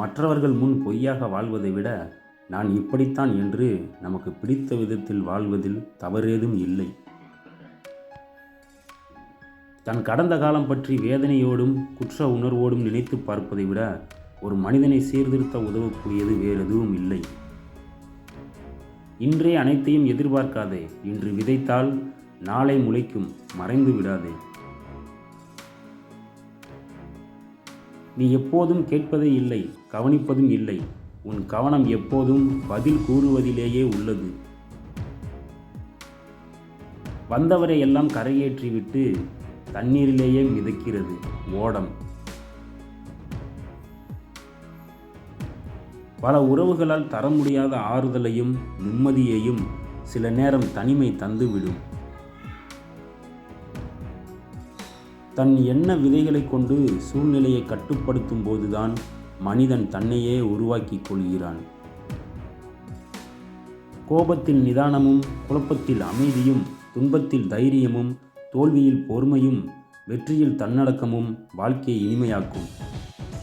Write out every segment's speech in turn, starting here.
மற்றவர்கள் முன் பொய்யாக வாழ்வதை விட நான் இப்படித்தான் என்று நமக்கு பிடித்த விதத்தில் வாழ்வதில் தவறேதும் இல்லை. தன் கடந்த காலம் பற்றி வேதனையோடும் குற்ற உணர்வோடும் நினைத்து பார்ப்பதை விட ஒரு மனிதனை சீர்திருத்த உதவக்கூடியது வேறு எதுவும் இல்லை. இன்றே அனைத்தையும் எதிர்பார்க்காதே இன்று விதைத்தால் நாளை முளைக்கும் மறைந்து விடாதே. நீ எப்போதும் கேட்பதே இல்லை கவனிப்பதும் இல்லை. உன் கவனம் எப்போதும் பதில் கூறுவதிலேயே உள்ளது. வந்தவரை எல்லாம் கரையேற்றிவிட்டு தண்ணீரிலேயே மிதக்கிறது ஓடம். பல உறவுகளால் தர முடியாத ஆறுதலையும் நிம்மதியையும் சில நேரம் தனிமை தந்துவிடும். தன் எண்ண விதைகளை கொண்டு சூழ்நிலையை கட்டுப்படுத்தும் போதுதான் மனிதன் தன்னையே உருவாக்கிக் கொள்கிறான். கோபத்தில் நிதானமும் குழப்பத்தில் அமைதியும் துன்பத்தில் தைரியமும் தோல்வியில் பொறுமையும் வெற்றியில் தன்னடக்கமும் வாழ்க்கையை இனிமையாக்கும்.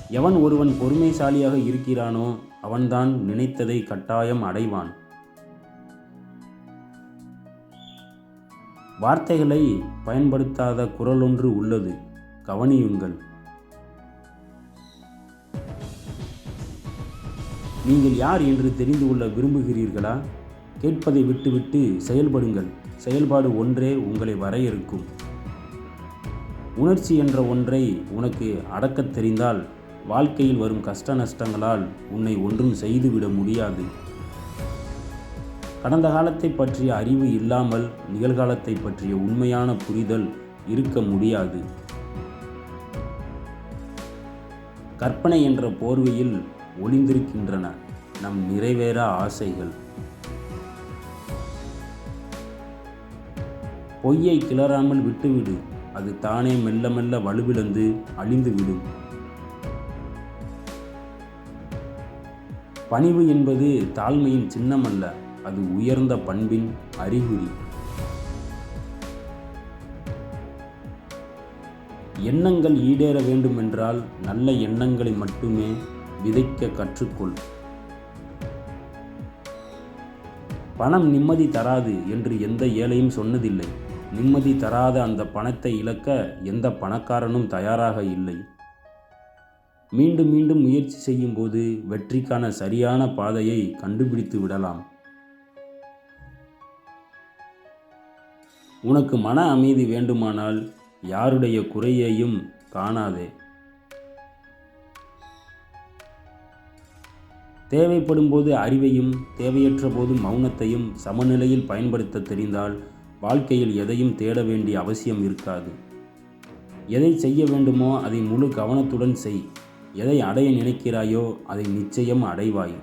எவன் ஒருவன் பொறுமைசாலியாக இருக்கிறானோ அவன்தான் நினைத்ததை கட்டாயம் அடைவான். வார்த்தைகளை பயன்படுத்தாத குரலொன்று உள்ளது. கவனியுங்கள். நீங்கள் யார் என்று தெரிந்து கொள்ள விரும்புகிறீர்களா? கேட்பதை விட்டுவிட்டு செயல்படுங்கள். செயல்பாடு ஒன்றே உங்களை வரையறுக்கும். உணர்ச்சி என்ற ஒன்றை உனக்கு அடக்கத் தெரிந்தால் வாழ்க்கையில் வரும் கஷ்ட நஷ்டங்களால் உன்னை ஒன்றும் செய்துவிட முடியாது. கடந்த காலத்தை பற்றிய அறிவு இல்லாமல் நிகழ்காலத்தை பற்றிய உண்மையான புரிதல் இருக்க முடியாது. கற்பனை என்ற போர்வையில் ஒளிந்திருக்கின்றன நம் நிறைவேறா ஆசைகள். பொய்யை கிளறாமல் விட்டுவிடு அது தானே மெல்ல மெல்ல வலுவிழந்து அழிந்துவிடும். பணிவு என்பது தாழ்மையின் சின்னமல்ல அது உயர்ந்த பண்பின் அறிகுறி. எண்ணங்கள் ஈடேற வேண்டுமென்றால் நல்ல எண்ணங்களை மட்டுமே விதைக்க கற்றுக்கொள். பணம் நிம்மதி தராது என்று எந்த ஏழையும் சொன்னதில்லை. நிம்மதி தராத அந்த பணத்தை இழக்க எந்த பணக்காரனும் தயாராக இல்லை. மீண்டும் மீண்டும் முயற்சி செய்யும்போது வெற்றிக்கான சரியான பாதையை கண்டுபிடித்து விடலாம். உனக்கு மன அமைதி வேண்டுமானால் யாருடைய குறையையும் காணாதே. தேவைப்படும் போது அறிவையும் தேவையற்ற போது மௌனத்தையும் சமநிலையில் பயன்படுத்த தெரிந்தால் வாழ்க்கையில் எதையும் தேட வேண்டிய அவசியம் இருக்காது. எதை செய்ய வேண்டுமோ அதை முழு கவனத்துடன் செய். எதை அடைய நினைக்கிறாயோ அதை நிச்சயம் அடைவாய்.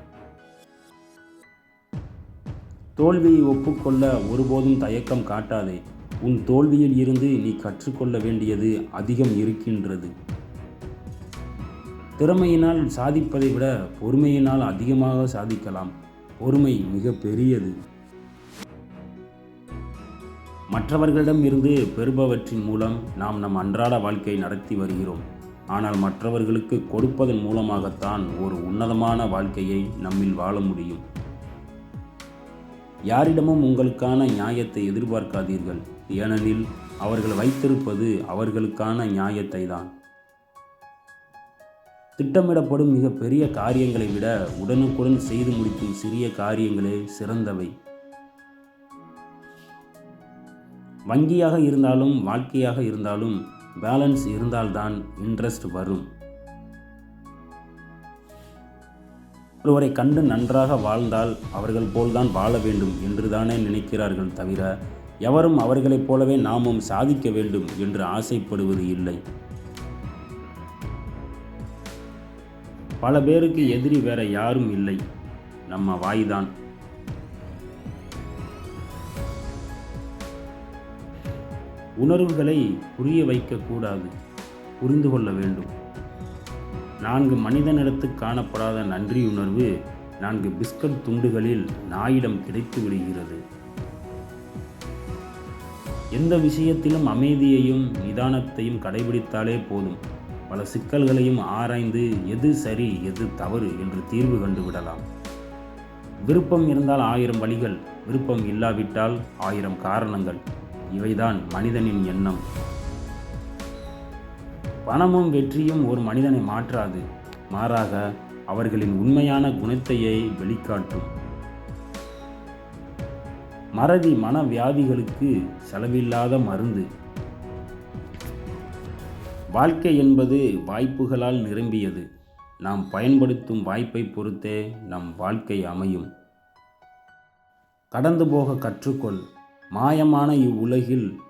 தோல்வியை ஒப்புக்கொள்ள ஒருபோதும் தயக்கம் காட்டாதே. உன் தோல்வியில் இருந்து நீ கற்றுக்கொள்ள வேண்டியது அதிகம் இருக்கின்றது. திறமையினால் சாதிப்பதை விட பொறுமையினால் அதிகமாக சாதிக்கலாம். பொறுமை மிக பெரியது. மற்றவர்களிடம் இருந்து பெறுபவற்றின் மூலம் நாம் நம் அன்றாட வாழ்க்கை நடத்தி வருகிறோம். ஆனால் மற்றவர்களுக்கு கொடுப்பதன் மூலமாகத்தான் ஒரு உன்னதமான வாழ்க்கையை நம்மில் வாழ முடியும். யாரிடமும் உங்களுக்கான நியாயத்தை எதிர்பார்க்காதீர்கள். ஏனெனில் அவர்கள் வைத்திருப்பது அவர்களுக்கான நியாயத்தை தான் திட்டமிடப்படும் மிக பெரிய காரியங்களை விட உடனுக்குடன் செய்து முடிக்கும் சிறிய காரியங்களே சிறந்தவை. வங்கியாக இருந்தாலும் வாழ்க்கையாக இருந்தாலும் பேலன்ஸ் இருந்தால்தான் இன்ட்ரெஸ்ட் வரும். ஒருவரை கண்டு நன்றாக வாழ்ந்தால் அவர்கள் போல்தான் வாழ வேண்டும் என்று தானே நினைக்கிறார்கள் தவிர எவரும் அவர்களைப் போலவே நாமும் சாதிக்க வேண்டும் என்று ஆசைப்படுவது இல்லை. பல பேருக்கு எதிரி வேற யாரும் இல்லை. நம்ம வாய்தான். உணர்வுகளை புரிய வைக்கக்கூடாது. புரிந்து கொள்ள வேண்டும். நான்கு மனிதனிடத்து காணப்படாத நன்றியுணர்வு நான்கு பிஸ்கட் துண்டுகளில் நாயிடம் கிடைத்து விடுகிறது. எந்த விஷயத்திலும் அமைதியையும் நிதானத்தையும் கடைபிடித்தாலே போதும். பல சிக்கல்களையும் ஆராய்ந்து எது சரி எது தவறு என்று தீர்வு கண்டுவிடலாம் விருப்பம் இருந்தால் ஆயிரம் வழிகள் விருப்பம் இல்லாவிட்டால் ஆயிரம் காரணங்கள். இவைதான் மனிதனின் எண்ணம். பணமும் வெற்றியும் ஒரு மனிதனை மாற்றாது மாறாக அவர்களின் உண்மையான குணத்தையே வெளிக்காட்டும். மறதி மனவியாதிகளுக்கு செலவில்லாத மருந்து. வாழ்க்கை என்பது வாய்ப்புகளால் நிரம்பியது. நாம் பயன்படுத்தும் வாய்ப்பை பொறுத்தே நம் வாழ்க்கை அமையும். கடந்து போக கற்றுக்கொள். மாயமான இவ்வுலகில்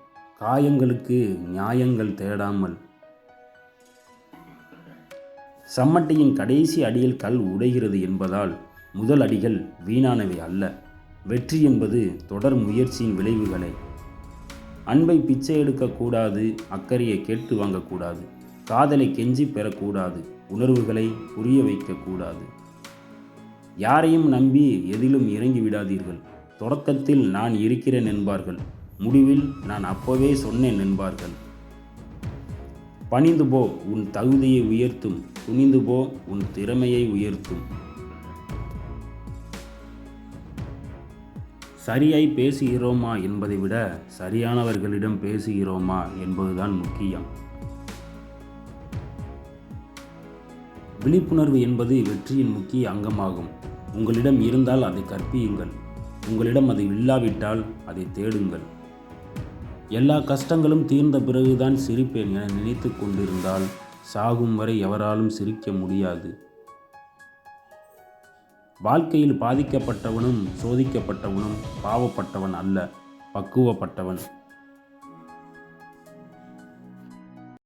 காயங்களுக்கு நியாயங்கள் தேடாமல். சம்மட்டியின் கடைசி அடியில் கல் உடைகிறது என்பதால் முதல் அடிகள் வீணானவை அல்ல. வெற்றி என்பது தொடர் முயற்சியின் விளைவுகளை. அன்பை பிச்சை எடுக்கக்கூடாது அக்கறையை கேட்டு வாங்கக்கூடாது காதலை கெஞ்சி பெறக்கூடாது உணர்வுகளை புரிய வைக்கக்கூடாது யாரையும் நம்பி எதிலும் இறங்கி விடாதீர்கள். தொடக்கத்தில் நான் இருக்கிறேன் என்பார்கள். முடிவில் நான் அப்போவே சொன்னேன் என்பார்கள். பணிந்து போ உன் தகுதியை உயர்த்தும். துணிந்து போ உன் திறமையை உயர்த்தும். சரியாய் பேசுகிறோமா என்பதை விட சரியானவர்களிடம் பேசுகிறோமா என்பதுதான் முக்கியம். விழிப்புணர்வு என்பது வெற்றியின் முக்கிய அங்கமாகும். உங்களிடம் இருந்தால் அதை கற்பியுங்கள். உங்களிடம் அது இல்லாவிட்டால் அதை தேடுங்கள். எல்லா கஷ்டங்களும் தீர்ந்த பிறகுதான் சிரிப்பேன் என நினைத்து கொண்டிருந்தால் சாகும் வரை எவராலும் சிரிக்க முடியாது. வாழ்க்கையில் பாதிக்கப்பட்டவனும் சோதிக்கப்பட்டவனும் பாவப்பட்டவன் அல்ல பக்குவப்பட்டவன்.